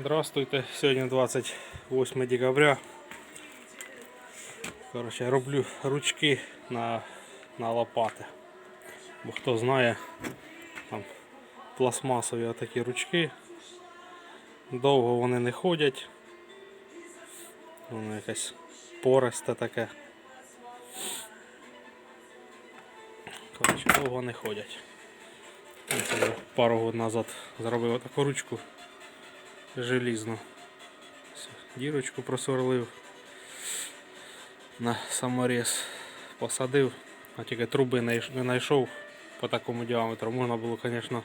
Здравствуйте, сьогодні 28 декабря. Короче, роблю ручки на, на лопати. Бо хто знає, там пластмасові такі ручки. Довго вони не ходять. Воно якесь пористе таке. Короче, довго не ходять. Пару років назад зробив таку ручку желізну. Дірочку просверлив. На саморіз посадив, а тільки труби не знайшов по такому діаметру. Можна було, звісно,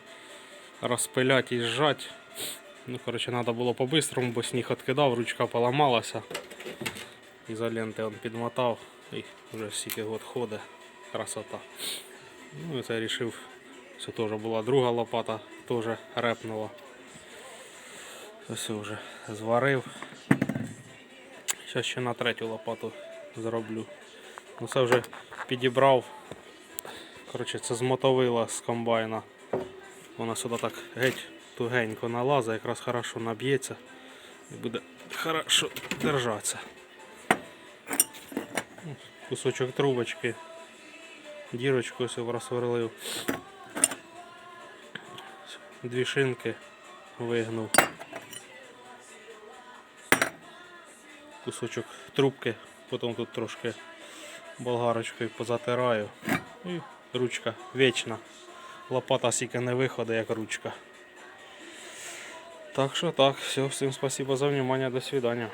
розпиляти і зжати. Ну, коротше, треба було по-бистрому, бо сніг відкидав, ручка поламалася. Ізоленти він підмотав і вже стільки год ходить. Красота. Ну і це вирішив. Це теж була друга лопата, теж репнула. Ось вже зварив. Зараз ще на третю лопату зроблю. Ну це вже підібрав. Коротше, це змотовила з комбайна. Вона сюди так геть тугенько налазить, якраз хорошо наб'ється і буде хорошо держатися. Кусочок трубочки, дірочку ось просверлив. Дві шинки вигнув. Кусочок трубки, потім тут трошки болгарочкою позатираю. І ручка вічна. Лопата сіка не виходить, як ручка. Так що так, все, всім спасибо за внимание, до свидания.